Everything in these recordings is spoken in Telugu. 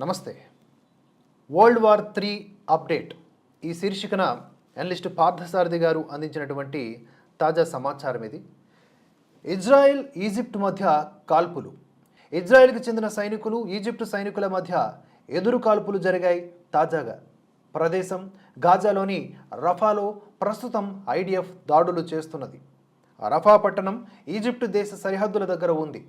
నమస్తే. వరల్డ్ వార్ త్రీ అప్డేట్ ఈ శీర్షికన అనలిస్ట్ పార్థసారథి గారు అందించినటువంటి తాజా సమాచారం ఇది. ఇజ్రాయెల్ ఈజిప్ట్ మధ్య కాల్పులు. ఇజ్రాయెల్కి చెందిన సైనికులు ఈజిప్ట్ సైనికుల మధ్య ఎదురు కాల్పులు జరిగాయి. తాజాగా ప్రదేశం గాజాలోని రఫాలో ప్రస్తుతం ఐడిఎఫ్ దాడులు చేస్తున్నది. రఫా పట్టణం ఈజిప్ట్ దేశ సరిహద్దుల దగ్గర ఉంది.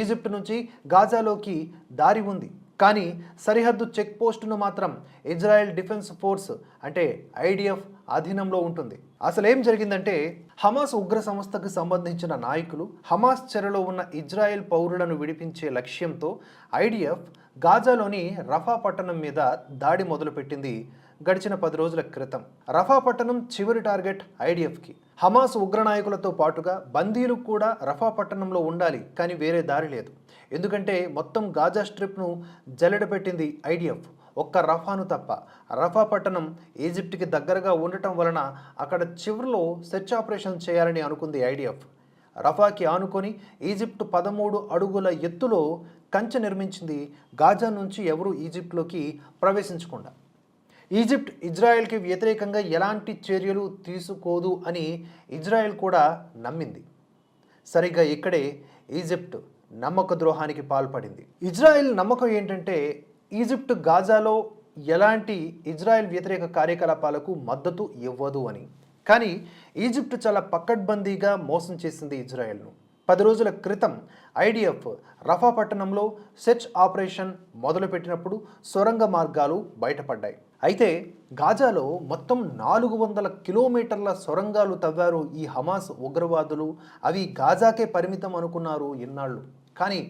ఈజిప్ట్ నుంచి గాజాలోకి దారి ఉంది. కానీ సరిహద్దు చెక్ పోస్టును మాత్రం ఇజ్రాయెల్ డిఫెన్స్ ఫోర్స్ అంటే ఐడిఎఫ్ అధీనంలో ఉంటుంది. అసలు ఏం జరిగిందంటే హమాస్ ఉగ్ర సంస్థకు సంబంధించిన నాయకులు హమాస్ చెరలో ఉన్న ఇజ్రాయెల్ పౌరులను విడిపించే లక్ష్యంతో ఐడిఎఫ్ గాజాలోని రఫా పట్టణం మీద దాడి మొదలుపెట్టింది గడిచిన పది రోజుల క్రితం. రఫా పట్టణం చివరి టార్గెట్ ఐడిఎఫ్కి. హమాస్ ఉగ్ర నాయకులతో పాటుగా బందీలు కూడా రఫా పట్టణంలో ఉండాలి కానీ వేరే దారి లేదు. ఎందుకంటే మొత్తం గాజా స్ట్రిప్ను జల్లెడపెట్టింది ఐడిఎఫ్. ఒక్క రఫాను తప్ప. రఫా పట్టణం ఈజిప్ట్కి దగ్గరగా ఉండటం వలన అక్కడ చివరిలో సెర్చ్ ఆపరేషన్ చేయాలని అనుకుంది ఐడిఎఫ్. రఫాకి ఆనుకొని ఈజిప్ట్ పదమూడు అడుగుల ఎత్తులో కంచె నిర్మించింది గాజా నుంచి ఎవరు ఈజిప్ట్లోకి ప్రవేశించకుండా. ఈజిప్ట్ ఇజ్రాయెల్కి వ్యతిరేకంగా ఎలాంటి చర్యలు తీసుకోదు అని ఇజ్రాయెల్ కూడా నమ్మింది. సరిగ్గా ఇక్కడే ఈజిప్ట్ నమ్మక ద్రోహానికి పాల్పడింది. ఇజ్రాయెల్ నమ్మకం ఏంటంటే ఈజిప్ట్ గాజాలో ఎలాంటి ఇజ్రాయెల్ వ్యతిరేక కార్యకలాపాలకు మద్దతు ఇవ్వదు అని. కానీ ఈజిప్ట్ చాలా పక్కడ్బందీగా మోసం చేసింది ఇజ్రాయెల్ను. పది రోజుల క్రితం ఐడిఎఫ్ రఫా పట్టణంలో సెర్చ్ ఆపరేషన్ మొదలుపెట్టినప్పుడు సొరంగ మార్గాలు బయటపడ్డాయి. అయితే గాజాలో మొత్తం నాలుగు వందల కిలోమీటర్ల సొరంగాలు తవ్వారు ఈ హమాస్ ఉగ్రవాదులు. అవి గాజాకే పరిమితం అనుకున్నారు ఎన్నాళ్ళు కానీ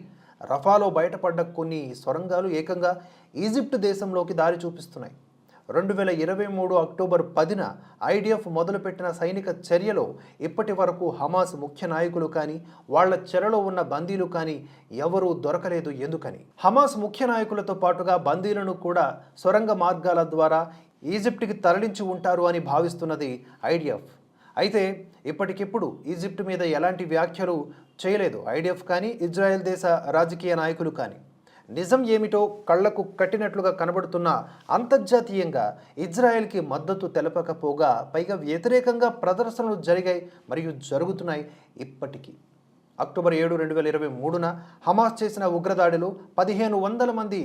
రఫాలో బయటపడ్డ కొన్ని సొరంగాలు ఏకంగా ఈజిప్ట్ దేశంలోకి దారి చూపిస్తున్నాయి. రెండు వేల ఇరవై మూడు అక్టోబర్ పదిన ఐడిఎఫ్ మొదలుపెట్టిన సైనిక చర్యలో ఇప్పటి వరకు హమాస్ ముఖ్య నాయకులు కానీ వాళ్ళ చెరలో ఉన్న బందీలు కానీ ఎవరూ దొరకలేదు ఎందుకని. హమాస్ ముఖ్య నాయకులతో పాటుగా బందీలను కూడా సొరంగ మార్గాల ద్వారా ఈజిప్ట్కి తరలించి ఉంటారు అని భావిస్తున్నది ఐడిఎఫ్. అయితే ఇప్పటికిప్పుడు ఈజిప్ట్ మీద ఎలాంటి వ్యాఖ్యలు చేయలేదు ఐడిఎఫ్ కానీ ఇజ్రాయెల్ దేశ రాజకీయ నాయకులు కానీ. నిజం ఏమిటో కళ్ళకు కట్టినట్లుగా కనబడుతున్న అంతర్జాతీయంగా ఇజ్రాయెల్కి మద్దతు తెలపకపోగా పైగా వ్యతిరేకంగా ప్రదర్శనలు జరిగాయి మరియు జరుగుతున్నాయి ఇప్పటికీ. అక్టోబర్ ఏడు రెండు వేల ఇరవై మూడున హమాస్ చేసిన ఉగ్రదాడిలో పదిహేను వందల మంది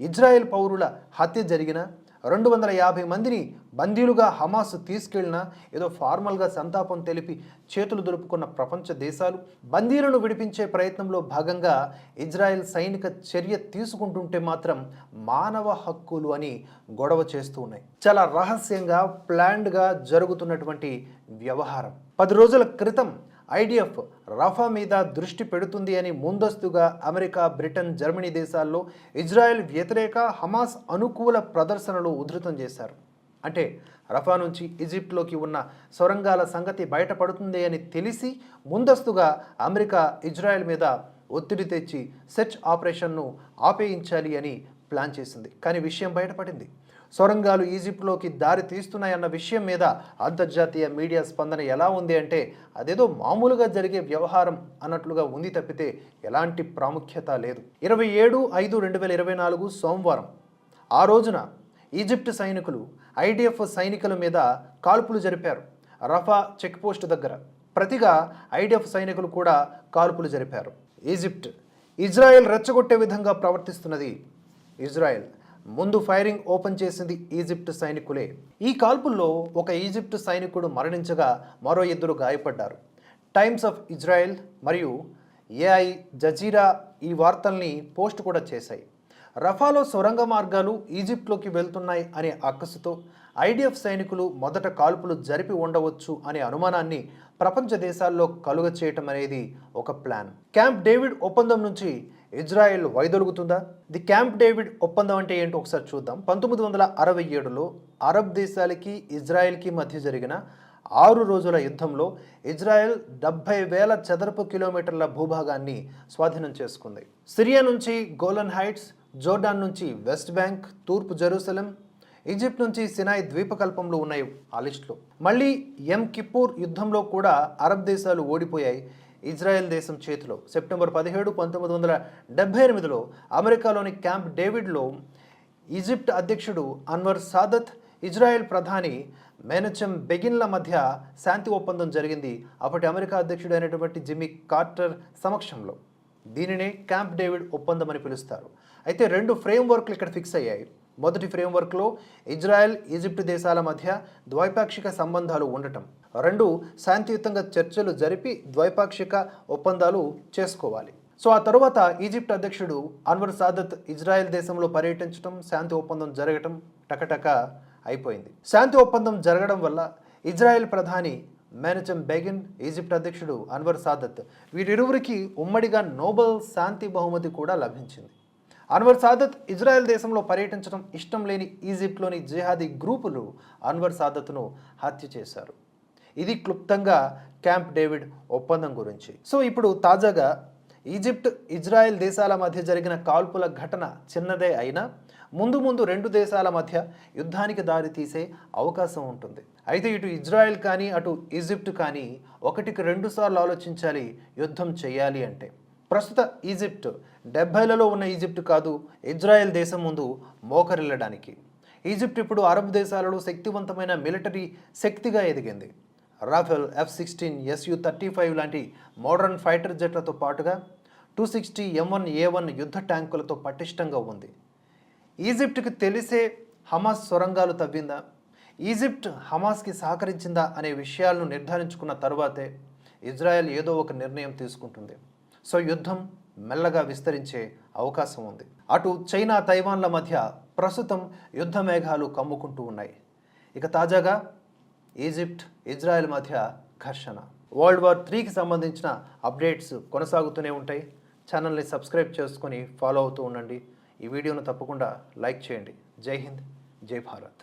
ఇజ్రాయెల్ పౌరుల హత్య జరిగిన రెండు వందల యాభై మందిని బందీలుగా హమాస్ తీసుకెళ్ళిన ఏదో ఫార్మల్గా సంతాపం తెలిపి చేతులు దులుపుకున్న ప్రపంచ దేశాలు బందీలను విడిపించే ప్రయత్నంలో భాగంగా ఇజ్రాయెల్ సైనిక చర్య తీసుకుంటుంటే మాత్రం మానవ హక్కులు అని గొడవ చేస్తూ ఉన్నాయి. చాలా రహస్యంగా ప్లాన్డ్గా జరుగుతున్నటువంటి వ్యవహారం. పది రోజుల క్రితం ఐడిఎఫ్ రఫా మీద దృష్టి పెడుతుంది అని ముందస్తుగా అమెరికా బ్రిటన్ జర్మనీ దేశాల్లో ఇజ్రాయెల్ వ్యతిరేక హమాస్ అనుకూల ప్రదర్శనలు ఉధృతం చేశారు. అంటే రఫా నుంచి ఈజిప్ట్లోకి ఉన్న సొరంగాల సంగతి బయటపడుతుంది అని తెలిసి ముందస్తుగా అమెరికా ఇజ్రాయెల్ మీద ఒత్తిడి తెచ్చి సెర్చ్ ఆపరేషన్ను ఆపేయించాలి అని ప్లాన్ చేసింది. కానీ విషయం బయటపడింది. సొరంగాలు ఈజిప్ట్లోకి దారి తీస్తున్నాయన్న విషయం మీద అంతర్జాతీయ మీడియా స్పందన ఎలా ఉంది అంటే అదేదో మామూలుగా జరిగే వ్యవహారం అన్నట్లుగా ఉంది తప్పితే ఎలాంటి ప్రాముఖ్యత లేదు. ఇరవై ఏడు ఐదు రెండు వేల ఇరవై నాలుగు సోమవారం ఆ రోజున ఈజిప్ట్ సైనికులు ఐడిఎఫ్ సైనికుల మీద కాల్పులు జరిపారు. రఫా చెక్పోస్ట్ దగ్గర ప్రతిగా ఐడిఎఫ్ సైనికులు కూడా కాల్పులు జరిపారు. ఈజిప్ట్ ఇజ్రాయెల్ రెచ్చగొట్టే విధంగా ప్రవర్తిస్తున్నది ఇజ్రాయెల్. ముందు ఫైరింగ్ ఓపెన్ చేసింది ఈజిప్ట్ సైనికులే. ఈ కాల్పుల్లో ఒక ఈజిప్ట్ సైనికుడు మరణించగా మరో ఇద్దరు గాయపడ్డారు. టైమ్స్ ఆఫ్ ఇజ్రాయెల్ మరియు ఏఐ జజీరా ఈ వార్తల్ని పోస్ట్ కూడా చేశాయి. రఫాలో సొరంగ మార్గాలు ఈజిప్ట్లోకి వెళ్తున్నాయి అనే అక్కసుతో ఐడిఎఫ్ సైనికులు మొదట కాల్పులు జరిపి ఉండవచ్చు అనే అనుమానాన్ని ప్రపంచ దేశాల్లో కలుగ చేయటం అనేది ఒక ప్లాన్. క్యాంప్ డేవిడ్ ఒప్పందం నుంచి ఇజ్రాయెల్ వైదొలుగుతుందా? ది క్యాంప్ డేవిడ్ ఒప్పందం అంటే ఏంటో ఒకసారి చూద్దాం. పంతొమ్మిది వందల అరవై ఏడులో అరబ్ దేశాలకి ఇజ్రాయెల్కి మధ్య జరిగిన ఆరు రోజుల యుద్ధంలో ఇజ్రాయెల్ డెబ్బై వేల చదరపు కిలోమీటర్ల భూభాగాన్ని స్వాధీనం చేసుకుంది. సిరియా నుంచి గోలన్ హైట్స్ జోర్డాన్ నుంచి వెస్ట్ బ్యాంక్ తూర్పు జెరూసలం ఈజిప్ట్ నుంచి సినాయి ద్వీపకల్పంలో ఉన్నాయి ఆ లిస్టులో. మళ్ళీ ఎం కిప్పూర్ యుద్ధంలో కూడా అరబ్ దేశాలు ఓడిపోయాయి. ఇజ్రాయెల్ దేశం చేతిలో. సెప్టెంబర్ పదిహేడు పంతొమ్మిది వందల డెబ్బై ఎనిమిదిలో అమెరికాలోని క్యాంప్ డేవిడ్లో ఈజిప్ట్ అధ్యక్షుడు అన్వర్ సాదత్ ఇజ్రాయెల్ ప్రధాని మెనచం బెగిన్ల మధ్య శాంతి ఒప్పందం జరిగింది. అప్పటి అమెరికా అధ్యక్షుడు అయినటువంటి జిమ్మీ కార్టర్ సమక్షంలో. దీనినే క్యాంప్ డేవిడ్ ఒప్పందం అని పిలుస్తారు. అయితే రెండు ఫ్రేమ్వర్క్లు ఇక్కడ ఫిక్స్ అయ్యాయి. మొదటి ఫ్రేమ్వర్క్లో ఇజ్రాయెల్ ఈజిప్ట్ దేశాల మధ్య ద్వైపాక్షిక సంబంధాలు ఉండటం. రెండు శాంతియుతంగా చర్చలు జరిపి ద్వైపాక్షిక ఒప్పందాలు చేసుకోవాలి. సో ఆ తరువాత ఈజిప్ట్ అధ్యక్షుడు అన్వర్ సాదత్ ఇజ్రాయెల్ దేశంలో పర్యటించడం శాంతి ఒప్పందం జరగటం టకటక అయిపోయింది. శాంతి ఒప్పందం జరగడం వల్ల ఇజ్రాయెల్ ప్రధాని మేనచం బెగిన్ ఈజిప్ట్ అధ్యక్షుడు అన్వర్ సాదత్ వీరిరువురికి ఉమ్మడిగా నోబెల్ శాంతి బహుమతి కూడా లభించింది. అన్వర్ సాదత్ ఇజ్రాయెల్ దేశంలో పర్యటించడం ఇష్టం లేని ఈజిప్ట్లోని జిహాదీ గ్రూపులు అన్వర్ సాదత్ను హత్య చేశారు. ఇది క్లుప్తంగా క్యాంప్ డేవిడ్ ఒప్పందం గురించి. సో ఇప్పుడు తాజాగా ఈజిప్ట్ ఇజ్రాయెల్ దేశాల మధ్య జరిగిన కాల్పుల ఘటన చిన్నదే అయినా ముందు ముందు రెండు దేశాల మధ్య యుద్ధానికి దారి తీసే అవకాశం ఉంటుంది. అయితే ఇటు ఇజ్రాయెల్ కానీ అటు ఈజిప్ట్ కానీ ఒకటికి రెండుసార్లు ఆలోచించాలి యుద్ధం చేయాలి అంటే. ప్రస్తుత ఈజిప్ట్ డెబ్బైలలో ఉన్న ఈజిప్ట్ కాదు ఇజ్రాయెల్ దేశం ముందు మోకరిల్లడానికి. ఈజిప్ట్ ఇప్పుడు అరబ్ దేశాలలో శక్తివంతమైన మిలిటరీ శక్తిగా ఎదిగింది. Rafale F sixteen SU thirty five లాంటి మోడర్న్ ఫైటర్ జెట్లతో పాటుగా two sixty M one A one యుద్ధ ట్యాంకులతో పటిష్టంగా ఉంది. ఈజిప్ట్కి తెలిసే హమాస్ సొరంగాలు తవ్విందా? ఈజిప్ట్ హమాస్కి సహకరించిందా అనే విషయాలను నిర్ధారించుకున్న తర్వాతే ఇజ్రాయెల్ ఏదో ఒక నిర్ణయం తీసుకుంటుంది. సో యుద్ధం మెల్లగా విస్తరించే అవకాశం ఉంది. అటు చైనా తైవాన్ల మధ్య ప్రస్తుతం యుద్ధ మేఘాలు కమ్ముకుంటూ ఉన్నాయి. ఇక తాజాగా ఈజిప్ట్ ఇజ్రాయెల్ మధ్య ఘర్షణ. వరల్డ్ వార్ త్రీకి సంబంధించిన అప్డేట్స్ కొనసాగుతూనే ఉంటాయి. ఛానల్ని సబ్స్క్రైబ్ చేసుకొని ఫాలో అవుతూ ఉండండి. ఈ వీడియోను తప్పకుండా లైక్ చేయండి. జై హింద్ జై భారత్.